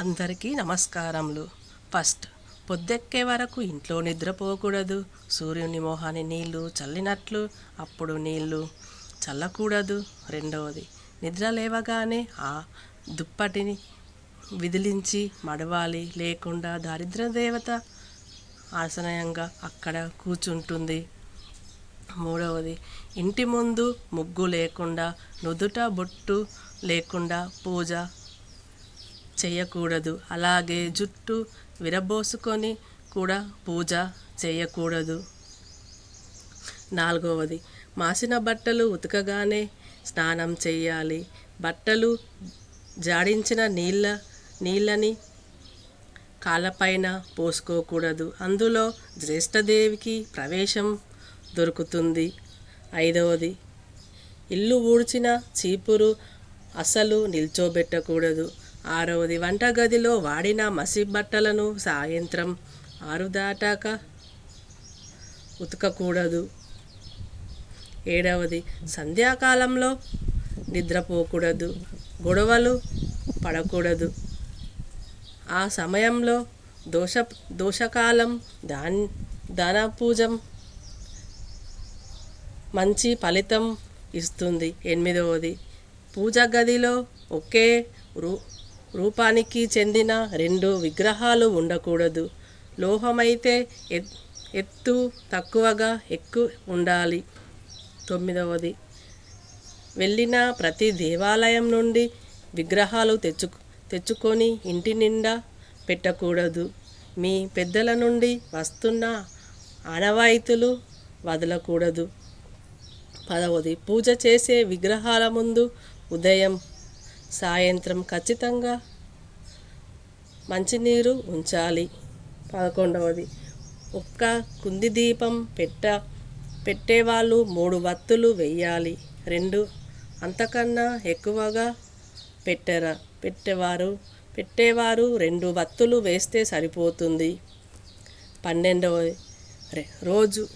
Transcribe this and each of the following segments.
అందరికీ నమస్కారములు. ఫస్ట్ పొద్దెక్కే వరకు ఇంట్లో నిద్రపోకూడదు సూర్యుని మొహాన్ని నీళ్ళు చల్లినట్లు అప్పుడు నీళ్ళు చల్లకూడదు. రెండవది నిద్ర లేవగానే ఆ దుప్పటిని విదిలించి మడవాలి. లేకుండా దారిద్ర దేవత ఆసనయంగా అక్కడ కూర్చుంటుంది. మూడవది ఇంటి ముందు ముగ్గు లేకుండా నుదుట బొట్టు లేకుండా పూజ చేయకూడదు. అలాగే జుట్టు విరబోసుకొని కూడా పూజ చేయకూడదు. నాలుగవది మాసిన బట్టలు ఉతకగానే స్నానం చేయాలి. బట్టలు జాడించిన నీళ్ళ నీళ్ళని కాళ్ళపైన పోసుకోకూడదు. అందులో జ్యేష్ఠదేవికి ప్రవేశం దొరుకుతుంది. ఐదవది ఇల్లు ఊడ్చిన చీపురు అసలు నిల్చోబెట్టకూడదు. ఆరవది వంటగదిలో వాడిన మసి బట్టలను సాయంత్రం ఆరు దాటాక ఉతకకూడదు. ఏడవది సంధ్యాకాలంలో నిద్రపోకూడదు. గొడవలు పడకూడదు. ఆ సమయంలో దోష దోషకాలం దాన్ దాన పూజం మంచి ఫలితం ఇస్తుంది. ఎనిమిదవది పూజ గదిలో ఒకే రూ రూపానికి చెందిన రెండు విగ్రహాలు ఉండకూడదు. లోహమైతే ఎత్ ఎత్తు తక్కువగా ఎక్కువ ఉండాలి. తొమ్మిదవది. వెళ్ళిన ప్రతి దేవాలయం నుండి విగ్రహాలు తెచ్చు తెచ్చుకొని ఇంటి నిండా పెట్టకూడదు. మీ పెద్దల నుండి వస్తున్న ఆనవాయితులు వదలకూడదు. పదవది. పూజ చేసే విగ్రహాల ముందు ఉదయం సాయంత్రం ఖచ్చితంగా మంచినీరు ఉంచాలి. పదకొండవది. ఒక్క కుంది దీపం పెట్ట పెట్టేవాళ్ళు మూడు వత్తులు వెయ్యాలి. రెండు అంతకన్నా ఎక్కువగా పెట్టరా పెట్టేవారు పెట్టేవారు రెండు వత్తులు వేస్తే సరిపోతుంది. పన్నెండవది. రోజు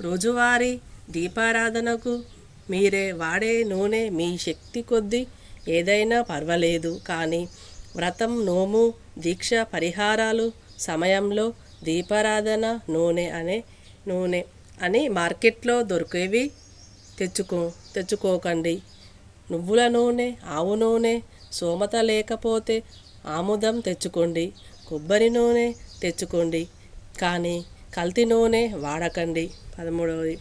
రోజువారీ దీపారాధనకు మీరే వాడే నూనె మీ శక్తి కొద్దీ ఏదైనా పర్వాలేదు కానీ వ్రతం నోము దీక్ష పరిహారాలు సమయంలో దీపారాధన నూనె అనే నూనె అని మార్కెట్లో దొరికేవి తెచ్చుకో తెచ్చుకోకండి. నువ్వుల నూనె ఆవు నూనె సోమత లేకపోతే ఆముదం తెచ్చుకోండి. కొబ్బరి నూనె తెచ్చుకోండి కానీ కల్తీ నూనె వాడకండి. పదమూడవది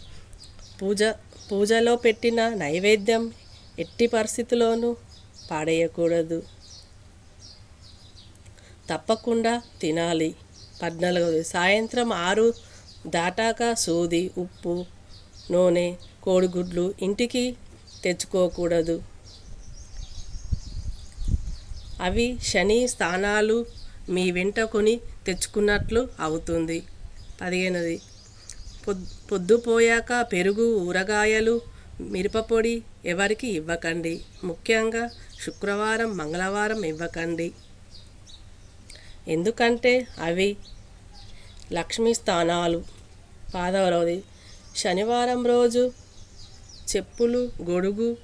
పూజ పూజలో పెట్టిన నైవేద్యం ఎట్టి పరిస్థితిలోనూ పాడేయకూడదు. తప్పకుండా తినాలి. పద్నాలుగవది. సాయంత్రం ఆరు దాటాక సూది ఉప్పు నూనె కోడిగుడ్లు ఇంటికి తెచ్చుకోకూడదు. అవి శని స్థానాలు మీ వెంట కొని తెచ్చుకున్నట్లు అవుతుంది. పదిహేనది. పొద్దు పొద్దుపోయాక పెరుగు ఊరగాయలు మిరపపొడి ఎవరికి ఇవ్వకండి. ముఖ్యంగా శుక్రవారం మంగళవారం ఇవ్వకండి. ఎందుకంటే అవి లక్ష్మీ స్థానాలు. పాదవరవది శనివారం రోజు చెప్పులు గొడుగు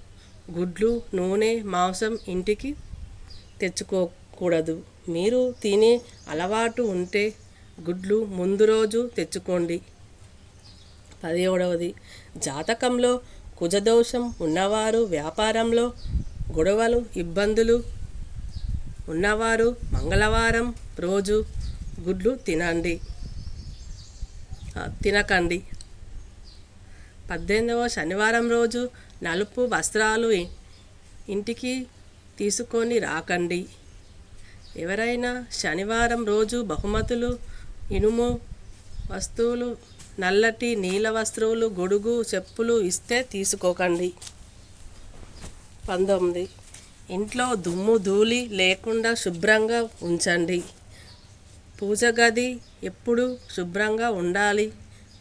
గుడ్లు నూనె మాంసం ఇంటికి తెచ్చుకోకూడదు. మీరు తినే అలవాటు ఉంటే గుడ్లు ముందు రోజు తెచ్చుకోండి. పదిహేడవది. జాతకంలో కుజదోషం ఉన్నవారు వ్యాపారంలో గొడవలు ఇబ్బందులు ఉన్నవారు మంగళవారం రోజు గుడ్లు తినండి. తినకండి. పద్దెనిమిదవ శనివారం రోజు నలుపు వస్త్రాలు ఇంటికి తీసుకొని రాకండి. ఎవరైనా శనివారం రోజు బహుమతులు ఇనుము వస్తువులు నల్లటి నీల వస్త్రములు గొడుగు చెప్పులు ఇస్తే తీసుకోకండి. పంతొమ్మిది. ఇంట్లో దుమ్ము ధూళి లేకుండా శుభ్రంగా ఉంచండి. పూజ గది ఎప్పుడు శుభ్రంగా ఉండాలి?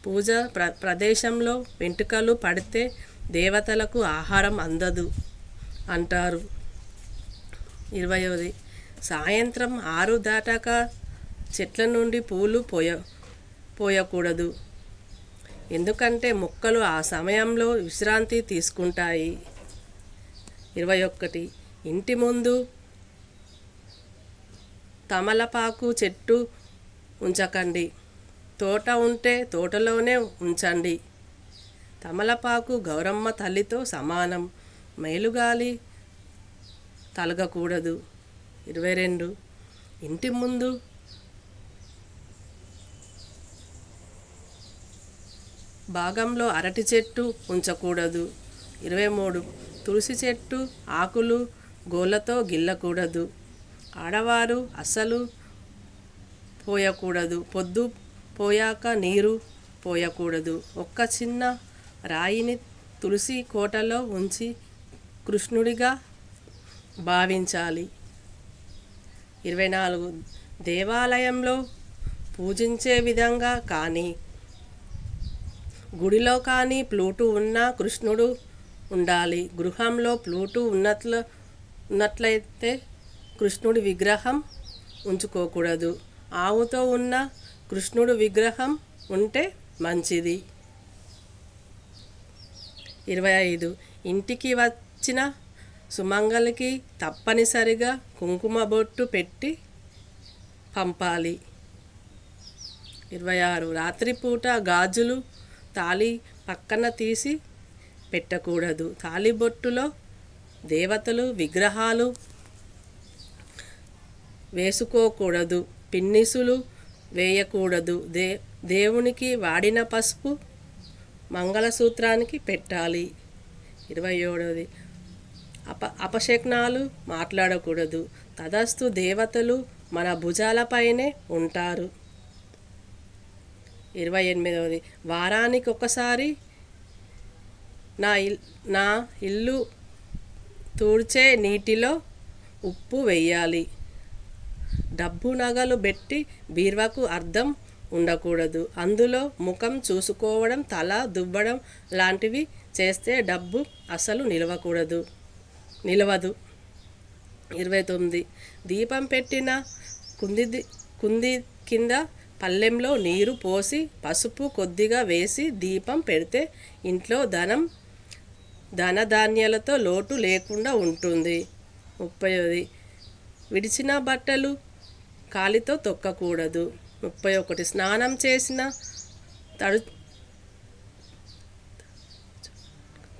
పూజ ప్ర ప్రదేశంలో వెంట్రుకలు పడితే దేవతలకు ఆహారం అందదు అంటారు. ఇరవయోది సాయంత్రం ఆరు దాటాక చెట్ల నుండి పూలు పోయ పోయకూడదు. ఎందుకంటే మొక్కలు ఆ సమయంలో విశ్రాంతి తీసుకుంటాయి. ఇరవై ఒక్కటి ఇంటి ముందు తమలపాకు చెట్టు ఉంచకండి. తోట ఉంటే తోటలోనే ఉంచండి. తమలపాకు గౌరమ్మ తల్లితో సమానం. మేలుగాలి తలగకూడదు. ఇరవై రెండు. ఇంటి ముందు భాగంలో అరటి చెట్టు ఉంచకూడదు. ఇరవై మూడు. తులసి చెట్టు ఆకులు గోళ్ళతో గిల్లకూడదు. ఆడవారు అస్సలు పోయకూడదు. పొద్దు పోయాక నీరు పోయకూడదు. ఒక్క చిన్న రాయిని తులసి కోటలో ఉంచి కృష్ణుడిగా భావించాలి. ఇరవై నాలుగు. దేవాలయంలో పూజించే విధంగా కానీ గుడిలో కానీ ప్లూటు ఉన్న కృష్ణుడు ఉండాలి. గృహంలో ప్లూటు ఉన్నట్లు ఉన్నట్లయితే కృష్ణుడి విగ్రహం ఉంచుకోకూడదు. ఆవుతో ఉన్న కృష్ణుడు విగ్రహం ఉంటే మంచిది. ఇరవై ఐదు. ఇంటికి వచ్చిన సుమంగలికి తప్పనిసరిగా కుంకుమ బొట్టు పెట్టి పంపాలి. ఇరవై ఆరు. రాత్రిపూట గాజులు తాళి పక్కన తీసి పెట్టకూడదు. తాళిబొట్టులో దేవతలు విగ్రహాలు వేసుకోకూడదు. పిన్నిసులు వేయకూడదు. దే దేవునికి వాడిన పసుపు మంగళసూత్రానికి పెట్టాలి. ఇరవై ఏడవది అప అపశక్నాలు మాట్లాడకూడదు. తదస్తు దేవతలు మన భుజాలపైనే ఉంటారు. ఇరవై ఎనిమిదవది. వారానికి ఒకసారి నా ఇల్ నా ఇల్లు తూడ్చే నీటిలో ఉప్పు వేయాలి డబ్బు నగలు పెట్టి బీర్వాకు అర్థం ఉండకూడదు. అందులో ముఖం చూసుకోవడం తల దువ్వడం లాంటివి చేస్తే డబ్బు అసలు నిలవకూడదు. నిలవదు. ఇరవై తొమ్మిది. దీపం పెట్టిన కుంది కుంది కింద పళ్ళెంలో నీరు పోసి పసుపు కొద్దిగా వేసి దీపం పెడితే ఇంట్లో ధనం ధనధాన్యాలతో లోటు లేకుండా ఉంటుంది. ముప్పైది విడిచిన బట్టలు కాలితో తొక్కకూడదు. ముప్పై ఒకటి స్నానం చేసిన తడు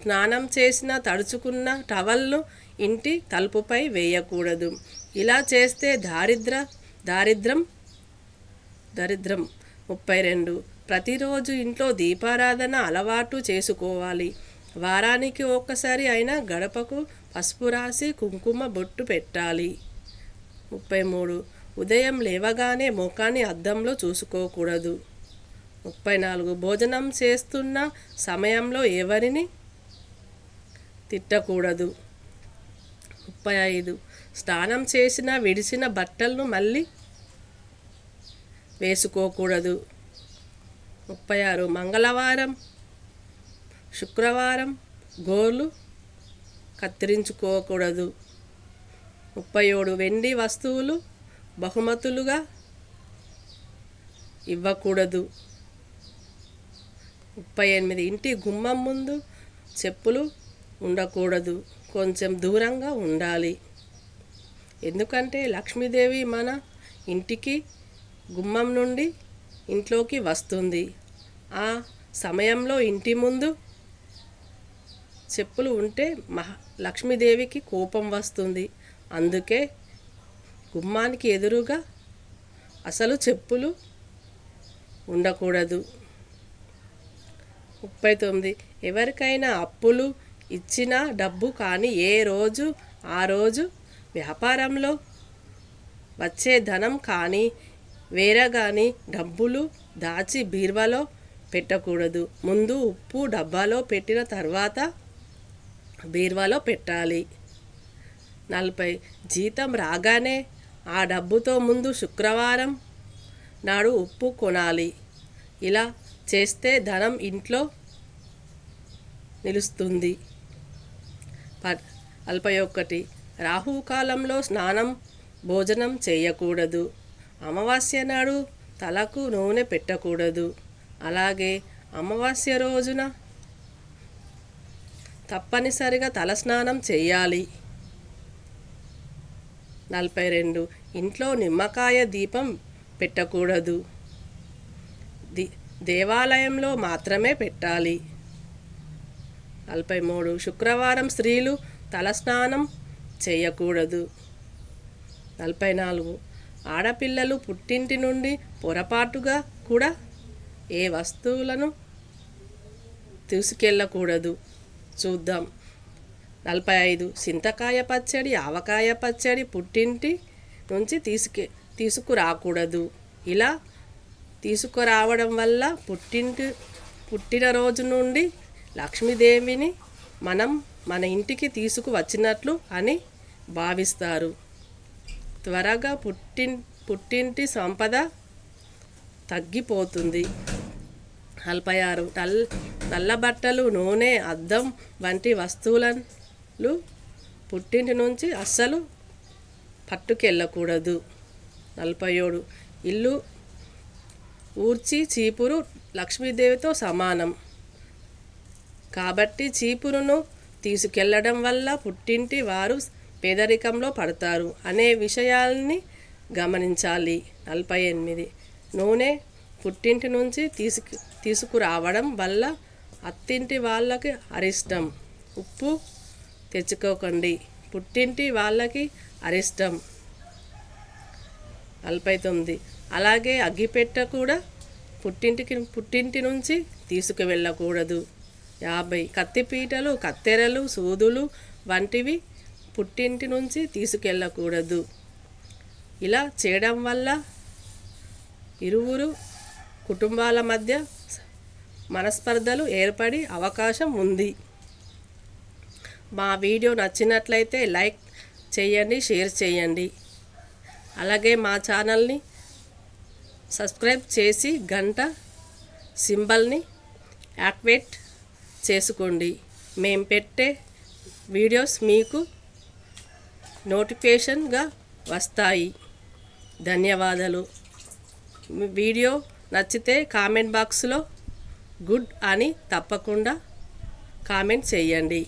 స్నానం చేసిన తడుచుకున్న టవల్ను ఇంటి తలుపుపై వేయకూడదు. ఇలా చేస్తే దారిద్ర దారిద్రం దరిద్రం. ముప్పై రెండు. ప్రతిరోజు ఇంట్లో దీపారాధన అలవాటు చేసుకోవాలి. వారానికి ఒక్కసారి అయినా గడపకు పసుపు రాసి కుంకుమ బొట్టు పెట్టాలి. ముప్పై మూడు. ఉదయం లేవగానే ముఖాన్ని అద్దంలో చూసుకోకూడదు. ముప్పై నాలుగు. భోజనం చేస్తున్న సమయంలో ఎవరిని తిట్టకూడదు. ముప్పై ఐదు. స్నానం చేసిన విడిసిన బట్టలను మళ్ళీ వేసుకోకూడదు. ముప్పై ఆరు. మంగళవారం శుక్రవారం గోర్లు కత్తిరించుకోకూడదు. ముప్పై ఏడు. వెండి వస్తువులు బహుమతులుగా ఇవ్వకూడదు. ముప్పై ఎనిమిది. ఇంటి గుమ్మం ముందు చెప్పులు ఉండకూడదు. కొంచెం దూరంగా ఉండాలి. ఎందుకంటే లక్ష్మీదేవి మన ఇంటికి గుమ్మం నుండి ఇంట్లోకి వస్తుంది. ఆ సమయంలో ఇంటి ముందు చెప్పులు ఉంటే మహా లక్ష్మీదేవికి కోపం వస్తుంది. అందుకే గుమ్మానికి ఎదురుగా అసలు చెప్పులు ఉండకూడదు. ముప్పై తొమ్మిది. ఎవరికైనా అప్పులు ఇచ్చిన డబ్బు కానీ ఏ రోజు ఆ రోజు వ్యాపారంలో వచ్చే ధనం కానీ వేరే కానీ డబ్బులు దాచి బీరువాలో పెట్టకూడదు. ముందు ఉప్పు డబ్బాలో పెట్టిన తర్వాత బీరువాలో పెట్టాలి. నలభై. జీతం రాగానే ఆ డబ్బుతో ముందు శుక్రవారం నాడు ఉప్పు కొనాలి. ఇలా చేస్తే ధనం ఇంట్లో నిలుస్తుంది. ప నలభై ఒకటి. రాహుకాలంలో స్నానం భోజనం చేయకూడదు. అమావాస్య నాడు తలకు నూనె పెట్టకూడదు. అలాగే అమావాస్య రోజున తప్పనిసరిగా తలస్నానం చేయాలి. నలభై రెండు. ఇంట్లో నిమ్మకాయ దీపం పెట్టకూడదు. ది దేవాలయంలో మాత్రమే పెట్టాలి. నలభై మూడు. శుక్రవారం స్త్రీలు తలస్నానం చేయకూడదు. నలభై నాలుగు. ఆడపిల్లలు పుట్టింటి నుండి పొరపాటుగా కూడా ఏ వస్తువులను తీసుకెళ్ళకూడదు. చూద్దాం. నలభై ఐదు. చింతకాయ పచ్చడి ఆవకాయ పచ్చడి పుట్టింటి నుంచి తీసుకె తీసుకురాకూడదు. ఇలా తీసుకురావడం వల్ల పుట్టింటి పుట్టినరోజు నుండి లక్ష్మీదేవిని మనం మన ఇంటికి తీసుకువచ్చినట్లు అని భావిస్తారు. త్వరగా పుట్టిన్ పుట్టింటి సంపద తగ్గిపోతుంది. నలభై ఆరు నల్ నల్ల బట్టలు నూనె అద్దం వంటి వస్తువులను పుట్టింటి నుంచి అస్సలు పట్టుకెళ్ళకూడదు. నలభై ఏడు ఇల్లు ఊర్చి చీపురు లక్ష్మీదేవితో సమానం. కాబట్టి చీపురును తీసుకెళ్ళడం వల్ల పుట్టింటి వారు పేదరికంలో పడతారు అనే విషయాల్ని గమనించాలి. నలభై ఎనిమిది. నూనె పుట్టింటి నుంచి తీసుకు తీసుకురావడం వల్ల అత్తింటి వాళ్ళకి అరిష్టం. ఉప్పు తెచ్చుకోకండి. పుట్టింటి వాళ్ళకి అరిష్టం. నలభై తొమ్మిది. అలాగే అగ్గిపెట్ట కూడా పుట్టింటికి పుట్టింటి నుంచి తీసుకువెళ్ళకూడదు. యాభై. కత్తిపీటలు కత్తెరలు సూదులు వంటివి పుట్టింటి నుంచి తీసుకెళ్ళకూడదు. ఇలా చేయడం వల్ల ఇరువురు కుటుంబాల మధ్య మనస్పర్ధలు ఏర్పడి అవకాశం ఉంది. మా వీడియో నచ్చినట్లయితే లైక్ చేయండి షేర్ చేయండి. అలాగే మా ఛానల్ని సబ్స్క్రైబ్ చేసి గంట సింబల్ని యాక్టివేట్ చేసుకోండి. మేము పెట్టే వీడియోస్ మీకు నోటిఫికేషన్గా వస్తాయి. ధన్యవాదాలు. వీడియో నచ్చితే కామెంట్ బాక్స్లో గుడ్ అని తప్పకుండా కామెంట్ చేయండి.